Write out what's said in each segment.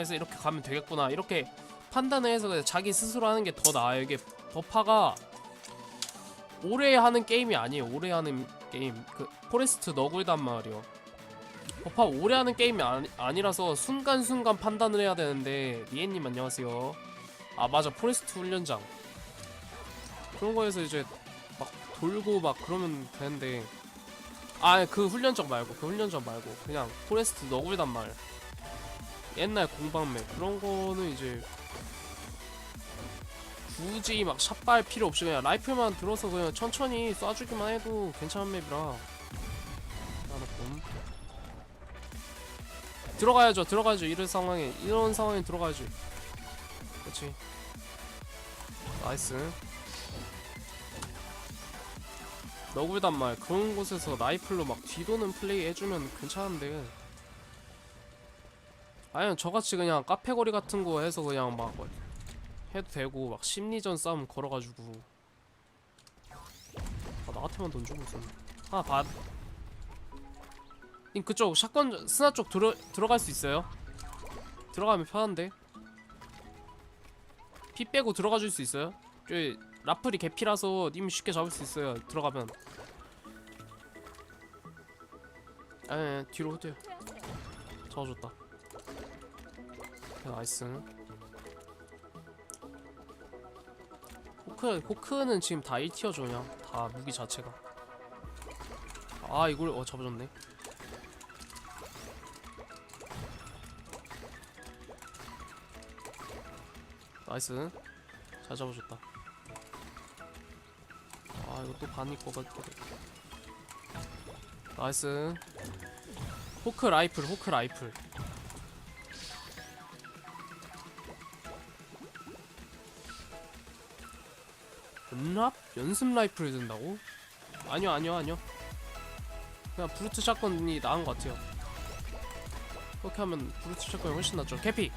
에서 이렇게 가면 되겠구나. 이렇게 판단을 해서 자기 스스로 하는 게 더 나아요. 이게 버파가 오래 하는 게임이 아니에요. 오래 하는 게임. 그 포레스트 너굴단 말이요. 버파 오래 하는 게임이 아니, 아니라서 순간순간 판단을 해야 되는데 리엔님 안녕하세요. 아 맞아. 포레스트 훈련장. 그런 거에서 이제 막 돌고 막 그러면 되는데. 아 그 훈련장 말고 그 훈련장 말고 그냥 포레스트 너굴단 말 옛날 공방맵 그런 거는 이제 굳이 막 샷발 필요 없이 그냥 라이플만 들어서 그냥 천천히 쏴주기만 해도 괜찮은 맵이라. 봄 들어가야죠. 들어가야죠. 이런 상황에 이런 상황에 들어가야죠. 그렇지 나이스. 너굴단 말. 그런 곳에서 라이플로 막 뒤도는 플레이 해주면 괜찮은데 아니면 저같이 그냥 카페거리 같은 거 해서 그냥 막뭐 해도 되고 막 심리전 싸움 걸어가지고. 아, 나한테만 돈 주고 있었네. 하나 봐님 그쪽 샷건 스나 쪽 들어, 들어갈 수 있어요? 들어가면 편한데? 피 빼고 들어가 줄 수 있어요? 저기 라플이 개피라서 님 쉽게 잡을 수 있어요 들어가면. 에 뒤로 후퇴 잡아줬다 나이스. 호크, 호크는 지금 다 1티어죠 그냥 다 무기 자체가. 아 이걸 어 잡아줬네. 나이스. 잘 잡아줬다. 아 이거 또 반이 거같거든 나이스. 호크 라이플 호크 라이플 연랍? 연습 라이플을 든다고? 아니요 아니요 아니요. 그냥 브루트 샷건이 나은 것 같아요. 그렇게 하면 브루트 샷건이 훨씬 낫죠. 캐피!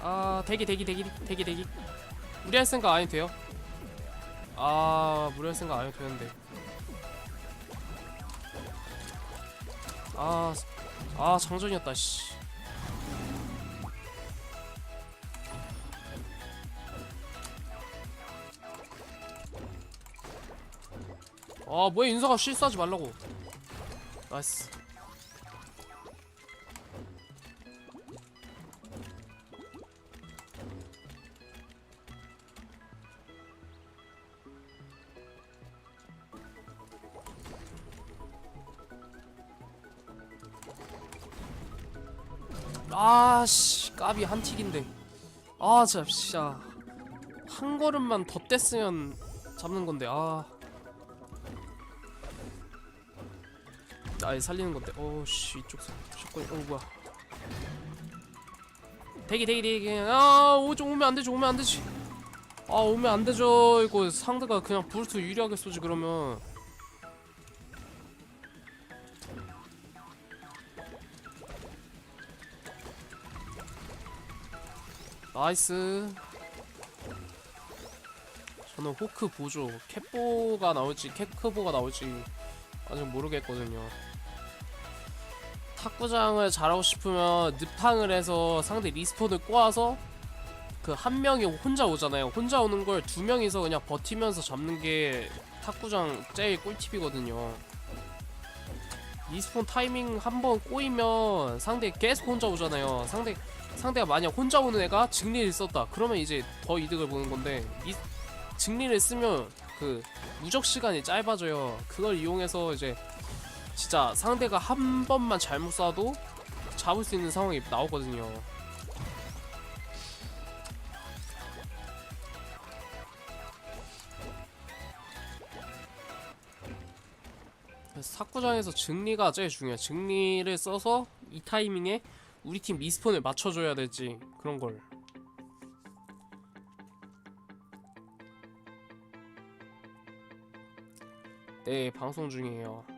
아 대기 대기 대기 대기 대기. 무리할 생각 안 해도 돼요. 아 무리할 생각 안 해도 되는데. 아, 아 장전이었다 씨 아 뭐야 인사가 실수하지 말라고. 나이스. 아씨 까비 한 틱인데. 아 진짜 한 걸음만 더 뗐으면 잡는 건데 아 아예 살리는 건데. 어씨 이쪽 샷건이 어 뭐야. 대기 대기 대기 아 오좀 오면 안 되지 오면 안 되지. 아 오면 안 되죠. 이거 상대가 그냥 브루트 유리하게 쏘지 그러면. 나이스. 저는 호크 보조. 캣보가 나올지 캣크보가 나올지 아직 모르겠거든요 탁구장을 잘하고 싶으면 늪탕을 해서 상대 리스폰을 꼬아서 그 한 명이 혼자 오잖아요. 혼자 오는 걸 두 명이서 그냥 버티면서 잡는 게 탁구장 제일 꿀팁이거든요. 리스폰 타이밍 한 번 꼬이면 상대 계속 혼자 오잖아요. 상대 상대가 만약 혼자 오는 애가 직리를 썼다. 그러면 이제 더 이득을 보는 건데 이 직리를 쓰면 그 무적 시간이 짧아져요. 그걸 이용해서 이제 진짜 상대가 한 번만 잘못 쏴도 잡을 수 있는 상황이 나오거든요 탁구장에서 증리가 제일 중요해요 증리를 써서 이 타이밍에 우리 팀 리스폰을 맞춰줘야 될지 그런 걸. 네, 방송 중이에요.